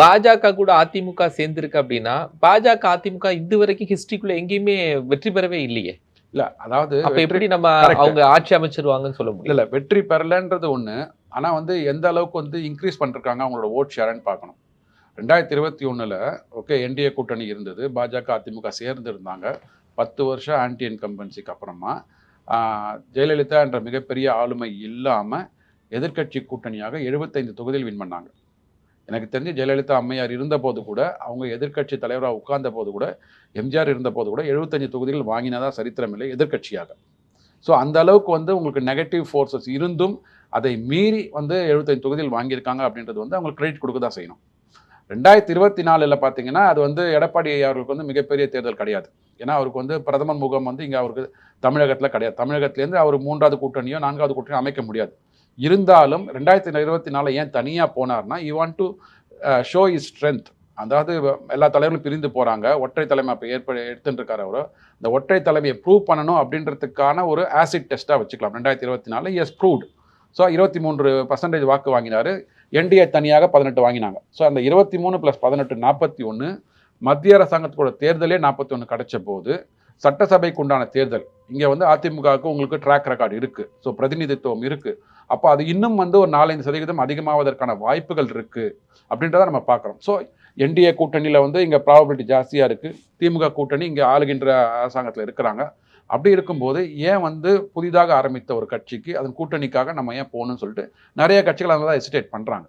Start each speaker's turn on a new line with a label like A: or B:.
A: பாஜக கூட அதிமுக சேர்ந்திருக்கு அப்படின்னா பாஜக அதிமுக இது வரைக்கும் ஹிஸ்டரிக்குள்ள எங்கேயுமே வெற்றி பெறவே இல்லையே.
B: இல்ல அதாவது
A: எப்படி நம்ம. அவங்க ஆட்சி அமைச்சிருவாங்கன்னு சொல்ல முடியல
B: இல்ல வெற்றி பெறலன்றது ஒண்ணு. ஆனா வந்து எந்த அளவுக்கு வந்து இன்க்ரீஸ் பண்ணிருக்காங்க அவங்களோட ஓட் ஷேர்னு பார்க்கணும். ரெண்டாயிரத்தி இருபத்தி ஒண்ணுல ஓகே என்டிஏ கூட்டணி இருந்தது. பாஜக அதிமுக சேர்ந்து இருந்தாங்க பத்து வருஷம் ஆன்டி இன்கம்பன்சிக்கு அப்புறமா. ஜெயலலிதா என்ற மிகப்பெரிய ஆளுமை இல்லாம எதிர்க்கட்சி கூட்டணியாக எழுபத்தைந்து தொகுதியில் வின் பண்ணாங்க. எனக்கு தெரிஞ்சு ஜெயலலிதா அம்மையார் இருந்தபோது கூட அவங்க எதிர்க்கட்சி தலைவராக உட்கார்ந்த போது கூட எம்ஜிஆர் இருந்தபோது கூட எழுபத்தஞ்சு தொகுதிகள் வாங்கினதா சரித்திரம் இல்லை எதிர்க்கட்சியாக. ஸோ அந்த அளவுக்கு வந்து உங்களுக்கு நெகட்டிவ் ஃபோர்ஸஸ் இருந்தும் அதை மீறி வந்து எழுபத்தஞ்சு தொகுதியில் வாங்கியிருக்காங்க அப்படின்றது வந்து அவங்களுக்கு கிரெடிட் கொடுக்க தான் செய்யணும். ரெண்டாயிரத்தி இருபத்தி நாலில் பார்த்தீங்கன்னா அது வந்து எடப்பாடி அவர்களுக்கு வந்து மிகப்பெரிய தேர்தல் கிடையாது. ஏன்னா அவருக்கு வந்து பிரதமர் முகம் வந்து இங்கே அவருக்கு தமிழகத்தில் கிடையாது. தமிழகத்துலேருந்து அவர் மூன்றாவது கூட்டணியோ நான்காவது கூட்டணியோ அமைக்க முடியாது. இருந்தாலும் ரெண்டாயிரத்தி இருபத்தி நாலு ஏன் தனியாக போனார்னா you want to show is strength அதாவது எல்லா தலைவர்களும் பிரிந்து போகிறாங்க ஒற்றை தலைமை அப்போ ஏற்ப எடுத்துட்டு இருக்காரு அவர். இந்த ஒற்றை தலைமையை ப்ரூவ் பண்ணணும் அப்படின்றதுக்கான ஒரு ஆசிட் டெஸ்ட்டாக வச்சுக்கலாம். ரெண்டாயிரத்தி இருபத்தி நாலு எஸ் ப்ரூவ்டு ஸோ இருபத்தி மூன்று பர்சன்டேஜ் வாக்கு வாங்கினார். என்டிஏ தனியாக பதினெட்டு வாங்கினாங்க. ஸோ அந்த இருபத்தி மூணு ப்ளஸ் பதினெட்டு நாற்பத்தி ஒன்று மத்திய அரசாங்கத்தோட தேர்தலே நாற்பத்தி ஒன்று கிடைச்ச போது சட்டசபைக்கு உண்டான தேர்தல். இங்கே வந்து அதிமுகவுக்கு உங்களுக்கு ட்ராக் ரெக்கார்டு இருக்குது ஸோ பிரதிநிதித்துவம் இருக்குது அப்போ அது இன்னும் வந்து ஒரு நாலஞ்சு சதவீதம் அதிகமாவதற்கான வாய்ப்புகள் இருக்குது அப்படின்றத நம்ம பார்க்குறோம். ஸோ என்டிஏ கூட்டணியில் வந்து இங்கே ப்ராபபிலிட்டி ஜாஸ்தியாக இருக்குது திமுக கூட்டணி இங்கே ஆளுகின்ற அரசாங்கத்தில் இருக்கிறாங்க. அப்படி இருக்கும்போது ஏன் வந்து புதிதாக ஆரம்பித்த ஒரு கட்சிக்கு அதன் கூட்டணிக்காக நம்ம ஏன் போகணும்னு சொல்லிட்டு நிறைய கட்சிகள் அவங்க தான் ஹெசிடேட் பண்ணுறாங்க